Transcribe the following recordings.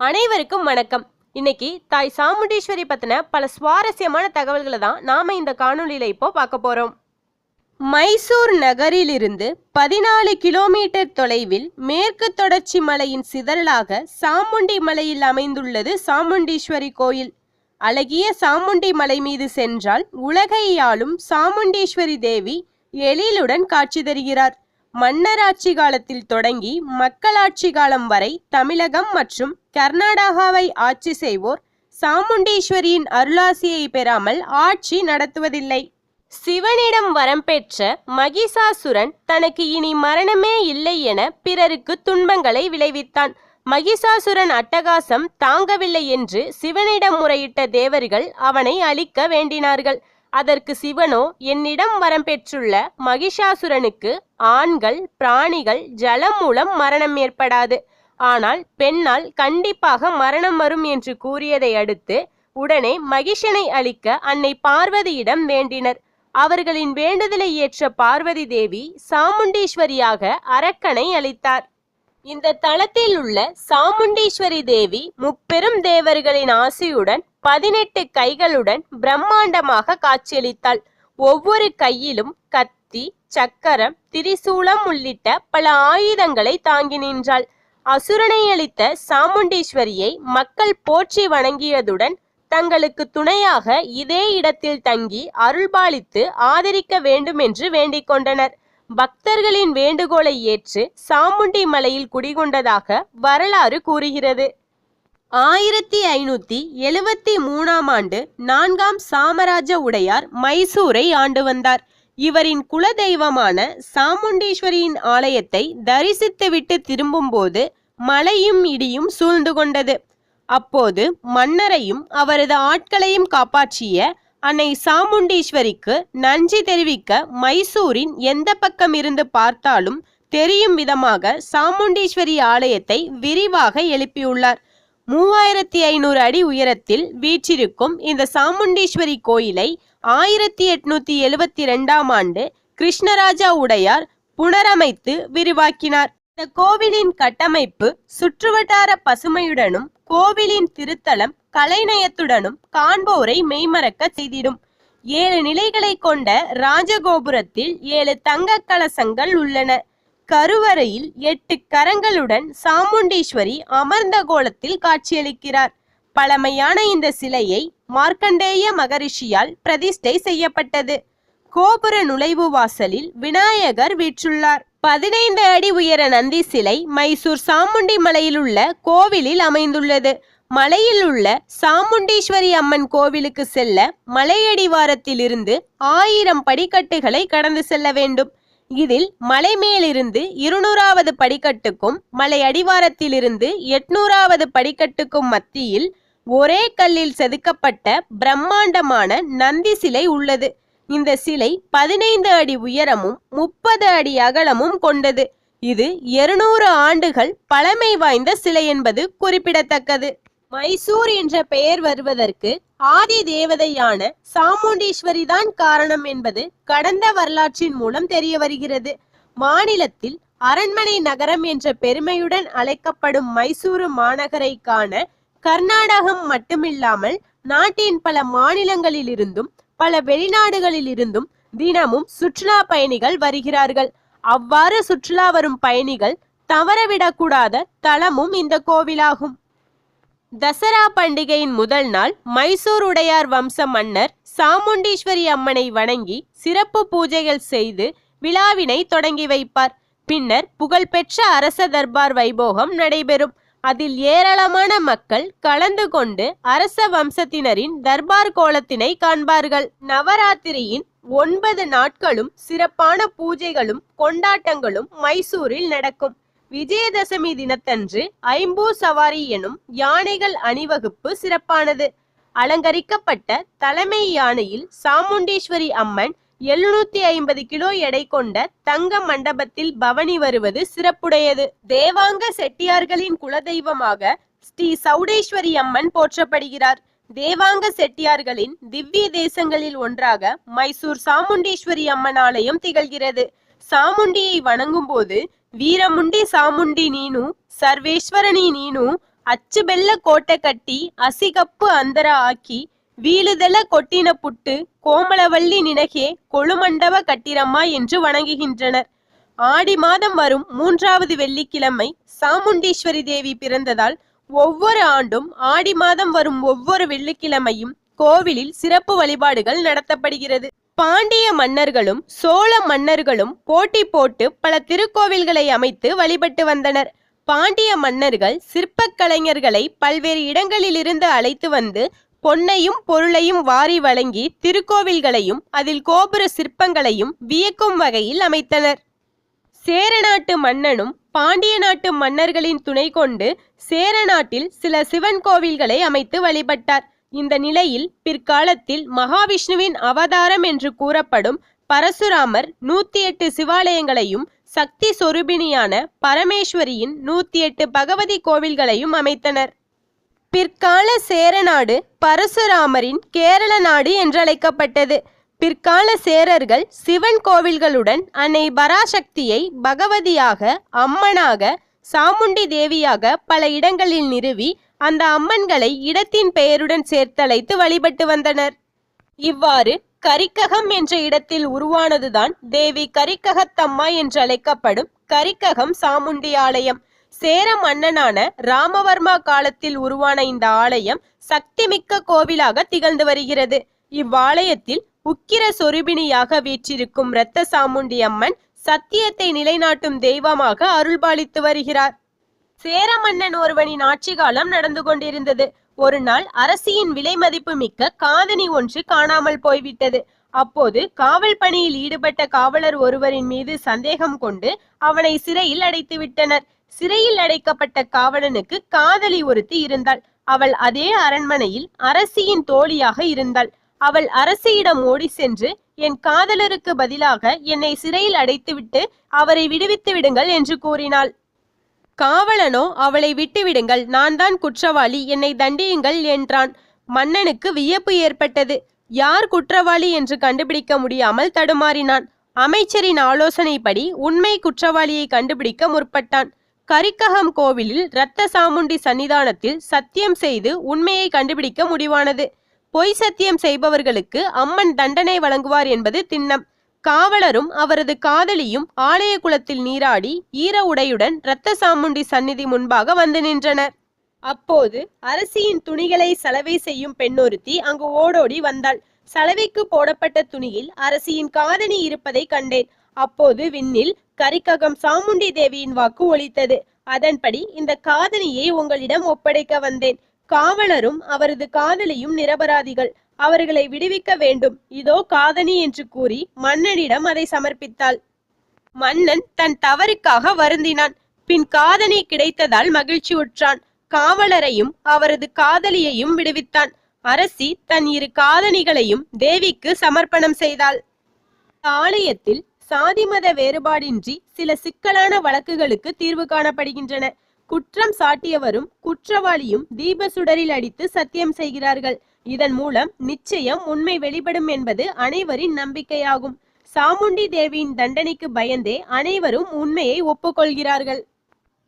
அனைவருக்கும் வணக்கம். இன்னைக்கு தாய் சாமுண்டீஸ்வரி பத்தின பல சுவாரஸ்யமான தகவல்களை தான் நாம இந்த காணொலியில இப்போ பார்க்க போறோம். மைசூர் நகரிலிருந்து பதினாலு கிலோமீட்டர் தொலைவில் மேற்கு தொடர்ச்சி மலையின் சிதறலாக சாமுண்டி மலையில் அமைந்துள்ளது சாமுண்டீஸ்வரி கோயில். அழகிய சாமுண்டி மலை மீது சென்றால் உலகை ஆளும் சாமுண்டீஸ்வரி தேவி எழிலுடன் காட்சி தருகிறார். மன்னராட்சி காலத்தில் தொடங்கி மக்களாட்சி காலம் வரை தமிழகம் மற்றும் கர்நாடகாவை ஆட்சி செய்வோர் சாமுண்டீஸ்வரியின் அருளாசியை பெறாமல் ஆட்சி நடத்துவதில்லை. சிவனிடம் வரம் பெற்ற மகிஷாசுரன் தனக்கு இனி மரணமே இல்லை என பிறருக்கு துன்பங்களை விளைவித்தான். மகிஷாசுரன் அட்டகாசம் தாங்கவில்லை என்று சிவனிடம் முறையிட்ட தேவர்கள் அவனை அழிக்க வேண்டினார்கள். அதற்கு சிவனோ என்னிடம் வரம் பெற்றுள்ள மகிஷாசுரனுக்கு ஆண்கள் பிராணிகள் ஜலம் மூலம் மரணம் ஏற்படாது. ஆனால் பெண்ணால் கண்டிப்பாக மரணம் வரும் என்று கூறியதை அடுத்து உடனே மகிஷனை அழிக்க அன்னை பார்வதியிடம் வேண்டினர். அவர்களின் வேண்டுதலை ஏற்ற பார்வதி தேவி சாமுண்டீஸ்வரியாக அரக்கனை அளித்தார் இந்த தளத்தில் உள்ள சாமுண்டீஸ்வரி தேவி முப்பெரும் தேவர்களின் ஆசியுடன் பதினெட்டு கைகளுடன் பிரம்மாண்டமாக காட்சியளித்தாள். ஒவ்வொரு கையிலும் கத்தி சக்கரம் திரிசூலம் உள்ளிட்ட பல ஆயுதங்களை தாங்கி நின்றாள். அசுரனை அளித்த சாமுண்டீஸ்வரியை மக்கள் போற்றி வணங்கியதுடன் தங்களுக்கு துணையாக இதே இடத்தில் தங்கி அருள்பாலித்து ஆதரிக்க வேண்டும் என்று வேண்டிக் கொண்டனர். பக்தர்களின் வேண்டுகோளை ஏற்று சாமுண்டி மலையில் குடிகொண்டதாக வரலாறு கூறுகிறது. ஆயிரத்தி ஐநூத்தி எழுவத்தி மூணாம் ஆண்டு நான்காம் சாமராஜ உடையார் மைசூரை ஆண்டு வந்தார். இவரின் குலதெய்வமான சாமுண்டீஸ்வரியின் ஆலயத்தை தரிசித்துவிட்டு திரும்பும்போது மழையும் இடியும் சூழ்ந்து கொண்டது. அப்போது மன்னரையும் அவரது ஆட்களையும் காப்பாற்றிய அன்னை சாமுண்டீஸ்வரிக்கு நன்றி தெரிவிக்க மைசூரின் எந்த பக்கம் இருந்து பார்த்தாலும் தெரியும் விதமாக சாமுண்டீஸ்வரி ஆலயத்தை விரிவாக எழுப்பியுள்ளார். மூவாயிரத்தி ஐநூறு அடி உயரத்தில் வீற்றிருக்கும் இந்த சாமுண்டீஸ்வரி கோயிலை ஆயிரத்தி எட்நூத்தி எழுவத்தி ரெண்டாம் ஆண்டு கிருஷ்ணராஜா உடையார் புனரமைத்து விரிவாக்கினார். இந்த கோவிலின் கட்டமைப்பு சுற்றுவட்டார பசுமையுடனும் கோவிலின் திருத்தலம் கலைநயத்துடனும் காண்போரை மெய்மறக்க செய்திடும். ஏழு நிலைகளை கொண்ட ராஜகோபுரத்தில் ஏழு தங்க கலசங்கள் உள்ளன. கருவறையில் எட்டு கரங்களுடன் சாமுண்டீஸ்வரி அமர்ந்த கோலத்தில் காட்சியளிக்கிறார். பழமையான இந்த சிலையை மார்க்கண்டேய மகரிஷியால் பிரதிஷ்டை செய்யப்பட்டது. கோபுர நுழைவு வாசலில் விநாயகர் வீற்றுள்ளார். பதினைந்து அடி உயர நந்தி சிலை மைசூர் சாமுண்டி மலையில் உள்ள கோவிலில் அமைந்துள்ளது. மலையில் உள்ள சாமுண்டீஸ்வரி அம்மன் கோவிலுக்கு செல்ல மலையடிவாரத்தில் இருந்து ஆயிரம் படிக்கட்டுகளை கடந்து செல்ல வேண்டும். இதில் மலை மேலிருந்து இருநூறாவது படிக்கட்டுக்கும் மலை அடிவாரத்திலிருந்து எட்நூறாவது படிக்கட்டுக்கும் மத்தியில் ஒரே கல்லில் செதுக்கப்பட்ட பிரம்மாண்டமான நந்தி சிலை உள்ளது. இந்த சிலை பதினைந்து அடி உயரமும் முப்பது அடி அகலமும் கொண்டது. இது இருநூறு ஆண்டுகள் பழமை வாய்ந்த சிலை என்பது குறிப்பிடத்தக்கது. மைசூர் என்ற பெயர் வருவதற்கு ஆதி தேவதையான சாமுண்டீஸ்வரி தான் காரணம் என்பது கடந்த வரலாற்றின் மூலம் தெரிய வருகிறது. மாநிலத்தில் அரண்மனை நகரம் என்ற பெருமையுடன் அழைக்கப்படும் மைசூரு மாநகரை காண கர்நாடகம் மட்டுமில்லாமல் நாட்டின் பல மாநிலங்களிலிருந்தும் பல வெளிநாடுகளில் இருந்தும் தினமும் சுற்றுலா பயணிகள் வருகிறார்கள். அவ்வாறு சுற்றுலா வரும் பயணிகள் தவறவிடக்கூடாத தலமும் இந்த கோவிலாகும். தசரா பண்டிகையின் முதல் நாள் மைசூர் உடையார் வம்ச மன்னர் சாமுண்டீஸ்வரி அம்மனை வணங்கி சிறப்பு பூஜைகள் செய்து விழாவினை தொடங்கி வைப்பார். பின்னர் புகழ்பெற்ற அரச தர்பார் வைபோகம் நடைபெறும். அதில் ஏராளமான மக்கள் கலந்து கொண்டு அரச வம்சத்தினரின் தர்பார் கோலத்தினை காண்பார்கள். நவராத்திரியின் ஒன்பது நாட்களும் சிறப்பான பூஜைகளும் கொண்டாட்டங்களும் மைசூரில் நடக்கும். விஜயதசமி தினத்தன்று ஐம்பூ சவாரி எனும் யானைகள் அணிவகுப்பு சிறப்பானது. அலங்கரிக்கப்பட்ட தலைமை யானையில் சாமுண்டீஸ்வரி அம்மன் எழுநூத்தி ஐம்பது கிலோ எடை கொண்ட தங்க மண்டபத்தில் பவனி வருவது சிறப்புடையது. தேவாங்க செட்டியார்களின் குலதெய்வமாக ஸ்ரீ சௌடேஸ்வரி அம்மன் போற்றப்படுகிறார். தேவாங்க செட்டியார்களின் திவ்ய தேசங்களில் ஒன்றாக மைசூர் சாமுண்டீஸ்வரி அம்மன் ஆலயம் திகழ்கிறது. சாமுண்டியை வணங்கும் போது வீரமுண்டி சாமுண்டி நீனு சர்வேஸ்வரணி நீனு அச்சுபெல்ல கோட்டை கட்டி அசிகப்பு அந்தர ஆக்கி வீழுதல கொட்டின புட்டு கோமலவள்ளி நினகே கொழுமண்டப கட்டிரம்மா என்று வணங்குகின்றனர். ஆடி மாதம் வரும் மூன்றாவது வெள்ளிக்கிழமை சாமுண்டீஸ்வரி தேவி பிறந்ததால் ஒவ்வொரு ஆண்டும் ஆடி மாதம் வரும் ஒவ்வொரு வெள்ளிக்கிழமையும் கோவிலில் சிறப்பு வழிபாடுகள் நடத்தப்படுகிறது. பாண்டிய மன்னர்களும் சோழ மன்னர்களும் போட்டி போட்டு பல திருக்கோவில்களை அமைத்து வழிபட்டு வந்தனர். பாண்டிய மன்னர்கள் சிற்பக் கலைஞர்களை பல்வேறு இடங்களிலிருந்து அழைத்து வந்து பொன்னையும் பொருளையும் வாரி வழங்கி திருக்கோவில்களையும் அதில் கோபுர சிற்பங்களையும் வியக்கும் வகையில் அமைத்தனர். சேர நாட்டு மன்னனும் பாண்டிய நாட்டு மன்னர்களின் துணை கொண்டு சேர நாட்டில் சில சிவன் கோவில்களை அமைத்து வழிபட்டார். இந்த நிலையில் பிற்காலத்தில் மகாவிஷ்ணுவின் அவதாரம் என்று கூறப்படும் பரசுராமர் நூத்தி எட்டு சிவாலயங்களையும் சக்தி சொரூபிணியான பரமேஸ்வரியின் நூத்தி எட்டு பகவதி கோவில்களையும் அமைத்தனர். பிற்கால சேரநாடு பரசுராமரின் கேரள நாடு என்றழைக்கப்பட்டது. பிற்கால சேரர்கள் சிவன் கோவில்களுடன் அன்னை பராசக்தியை பகவதியாக அம்மனாக சாமுண்டி தேவியாக பல இடங்களில் நிறுவி அந்த அம்மன்களை இடத்தின் பெயருடன் சேர்த்தழைத்து வழிபட்டு வந்தனர். இவ்வாறு கரிக்ககம் என்ற இடத்தில் உருவானதுதான் தேவி கரிக்ககத்தம்மா என்று அழைக்கப்படும் கரிக்ககம் சாமுண்டி ஆலயம். சேர மன்னனான ராமவர்மா காலத்தில் உருவான இந்த ஆலயம் சக்திமிக்க கோவிலாக திகழ்ந்து வருகிறது. இவ்வாலயத்தில் உக்கிர சொருபிணியாக வீற்றிருக்கும் இரத்த சாமுண்டி அம்மன் சத்தியத்தை நிலைநாட்டும் தெய்வமாக அருள்பாலித்து வருகிறார். சேர மன்னன் ஒருவனின் ஆட்சி காலம் நடந்து கொண்டிருந்தது. ஒரு நாள் அரசியின் விலை மதிப்பு மிக்க காதணி ஒன்று காணாமல் போய்விட்டது. அப்போது காவல் பணியில் ஈடுபட்ட காவலர் ஒருவரின் மீது சந்தேகம் கொண்டு அவனை சிறையில் அடைத்து விட்டனர் சிறையில் அடைக்கப்பட்ட காவலனுக்கு காதலி ஒருத்தி இருந்தாள். அவள் அதே அரண்மனையில் அரசியின் தோழியாக இருந்தாள். அவள் அரசியிடம் ஓடி சென்று என் காதலருக்கு பதிலாக என்னை சிறையில் அடைத்துவிட்டு அவரை விடுவித்து விடுங்கள் என்று கூறினாள். காவலனோ அவளை விட்டுவிடுங்கள் நான் தான் குற்றவாளி. என்னை தண்டியுங்கள் என்றான். மன்னனுக்கு வியப்பு ஏற்பட்டது. யார் குற்றவாளி என்று கண்டுபிடிக்க முடியாமல் தடுமாறினான். அமைச்சரின் ஆலோசனைப்படி உண்மை குற்றவாளியை கண்டுபிடிக்க முற்பட்டான். கரிக்ககம் கோவிலில் இரத்த சாமுண்டி சன்னிதானத்தில் சத்தியம் செய்து உண்மையை கண்டுபிடிக்க முடிவானது. பொய் சத்தியம் செய்பவர்களுக்கு அம்மன் தண்டனை வழங்குவார் என்பது திண்ணம். காவலரும் அவரது காதலியும் ஆலய குளத்தில் நீராடி ஈர உடையுடன் இரத்த சாமுண்டி சந்நிதி முன்பாக வந்து நின்றனர். அப்போது அரசியின் துணிகளை சலவை செய்யும் பெண்ணொருத்தி அங்கு ஓடோடி வந்தாள். சலவைக்கு போடப்பட்ட துணியில் அரசியின் காதணி இருப்பதை கண்டேன். அப்போது விண்ணில் கரிக்ககம் சாமுண்டி தேவியின் வாக்கு ஒலித்தது அதன்படி இந்த காதலியை உங்களிடம் ஒப்படைக்க வந்தேன். காவலரும் அவரது காதலியும் நிரபராதிகள். அவர்களை விடுவிக்க வேண்டும். இதோ காதணி என்று கூறி மன்னனிடம் அதை சமர்ப்பித்தாள். மன்னன் தன் தவறுக்காக வருந்தினான். பின் காதணி கிடைத்ததால் மகிழ்ச்சி உற்றான் காவலரையும் அவரது காதலியையும் விடுவித்தான். அரசி தன் இரு காதணிகளையும் தேவிக்கு சமர்ப்பணம் செய்தாள். ஆலயத்தில் சாதிமத வேறுபாடின்றி சில சிக்கலான வழக்குகளுக்கு தீர்வு காணப்படுகின்றன. குற்றம் சாட்டியவரும் குற்றவாளியும் தீப சுடரில் அடித்து சத்தியம் செய்கிறார்கள். இதன் மூலம் நிச்சயம் உண்மை வெளிப்படும் என்பது அனைவரின் நம்பிக்கையாகும். சாமுண்டி தேவியின் தண்டனைக்கு பயந்தே அனைவரும் உண்மையை ஒப்புக்கொள்கிறார்கள்.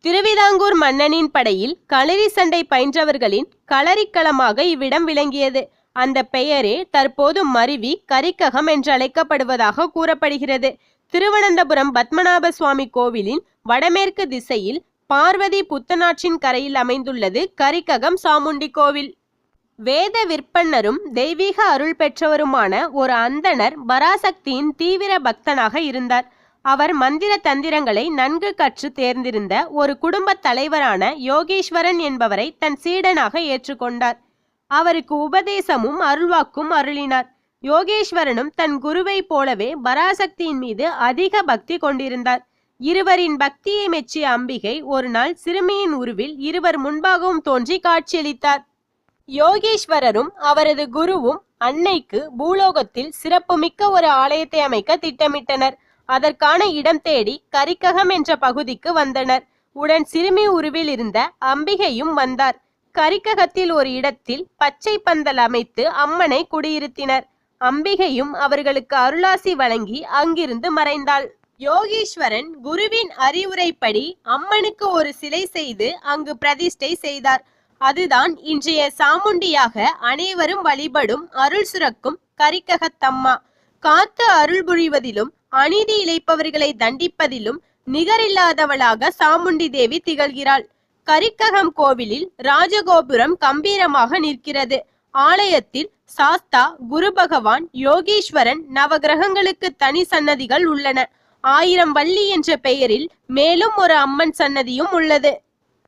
திருவிதாங்கூர் மன்னனின் படையில் களரி சண்டை பயின்றவர்களின் களரிக்களமாக இவ்விடம் விளங்கியது. அந்த பெயரே தற்போது மருவி கரிக்ககம் என்று அழைக்கப்படுவதாக கூறப்படுகிறது. திருவனந்தபுரம் பத்மநாப சுவாமி கோவிலின் வடமேற்கு திசையில் பார்வதி புத்தனாற்றின் கரையில் அமைந்துள்ளது கரிக்ககம் சாமுண்டி கோவில். வேத விற்பன்னரும் தெய்வீக அருள் பெற்றவருமான ஒரு அந்தணர் பராசக்தியின் தீவிர பக்தனாக இருந்தார். அவர் மந்திர தந்திரங்களை நன்கு கற்று தேர்ந்திருந்த ஒரு குடும்பத் தலைவரான யோகீஸ்வரன் என்பவரை தன் சீடனாக ஏற்றுக்கொண்டார். அவருக்கு உபதேசமும் அருள்வாக்கும் அருளினார். யோகேஸ்வரனும் தன் குருவைப் போலவே பராசக்தியின் மீது அதிக பக்தி கொண்டிருந்தார். இருவரின் பக்தியை மெச்சிய அம்பிகை ஒரு நாள் சிறுமியின் உருவில் இருவர் முன்பாகவும் தோன்றி காட்சியளித்தார். யோகேஸ்வரரும் அவரது குருவும் அன்னைக்கு பூலோகத்தில் சிறப்புமிக்க ஒரு ஆலயத்தை அமைக்க திட்டமிட்டனர். அதற்கான இடம் தேடி கரிக்ககம் என்ற பகுதிக்கு வந்தனர். உடன் சிறுமி உருவில் இருந்த அம்பிகையும் வந்தார். கரிக்ககத்தில் ஒரு இடத்தில் பச்சை பந்தல் அமைத்து அம்மனை குடியிருத்தினர். அம்பிகையும் அவர்களுக்கு அருளாசி வழங்கி அங்கிருந்து மறைந்தாள். யோகீஸ்வரன் குருவின் அறிவுரைப்படி அம்மனுக்கு ஒரு சிலை செய்து அங்கு பிரதிஷ்டை செய்தார். அதுதான் இன்றைய சாமுண்டியாக அனைவரும் வழிபடும் அருள் சுரக்கும் கரிக்ககத்தம்மா. காத்து அருள் புரிவதிலும் அநீதி இழைப்பவர்களை தண்டிப்பதிலும் நிகரில்லாதவளாக சாமுண்டி தேவி திகழ்கிறாள். கரிக்ககம் கோவிலில் ராஜகோபுரம் கம்பீரமாக நிற்கிறது. ஆலயத்தில் சாஸ்தா குரு பகவான் யோகீஸ்வரன் நவகிரகங்களுக்கு தனி சன்னதிகள் உள்ளன. ஆயிரம் வள்ளி என்ற பெயரில் மேலும் ஒரு அம்மன் சன்னதியும் உள்ளது.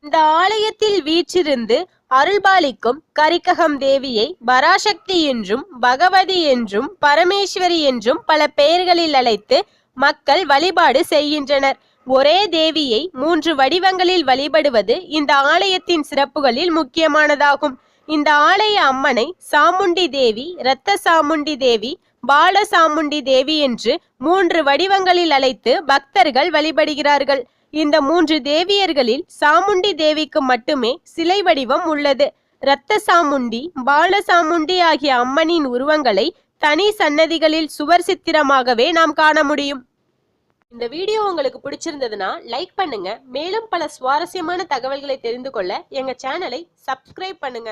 இந்த ஆலயத்தில் வீற்றிருந்து அருள்பாலிக்கும் கரிக்ககம் தேவியை பராசக்தி என்றும் பகவதி என்றும் பரமேஸ்வரி என்றும் பல பெயர்களில் அழைத்து மக்கள் வழிபாடு செய்கின்றனர். ஒரே தேவியை மூன்று வடிவங்களில் வழிபடுவது இந்த ஆலயத்தின் சிறப்புகளில் முக்கியமானதாகும். இந்த ஆலய அம்மனை சாமுண்டி தேவி இரத்த சாமுண்டி தேவி பால சாமுண்டி தேவி என்று மூன்று வடிவங்களில் அழைத்து பக்தர்கள் வழிபடுகிறார்கள். இந்த மூன்று தேவியர்களில் சாமுண்டி தேவிக்கு மட்டுமே சிலை வடிவம் உள்ளது. இரத்த சாமுண்டி பால சாமுண்டி ஆகிய அம்மனின் உருவங்களை தனி சன்னதிகளில் சுவர் சித்திரமாகவே நாம் காண முடியும். இந்த வீடியோ உங்களுக்கு பிடிச்சிருந்ததுன்னா லைக் பண்ணுங்க. மேலும் பல சுவாரஸ்யமான தகவல்களை தெரிந்து கொள்ள எங்க சேனலை சப்ஸ்கிரைப் பண்ணுங்க.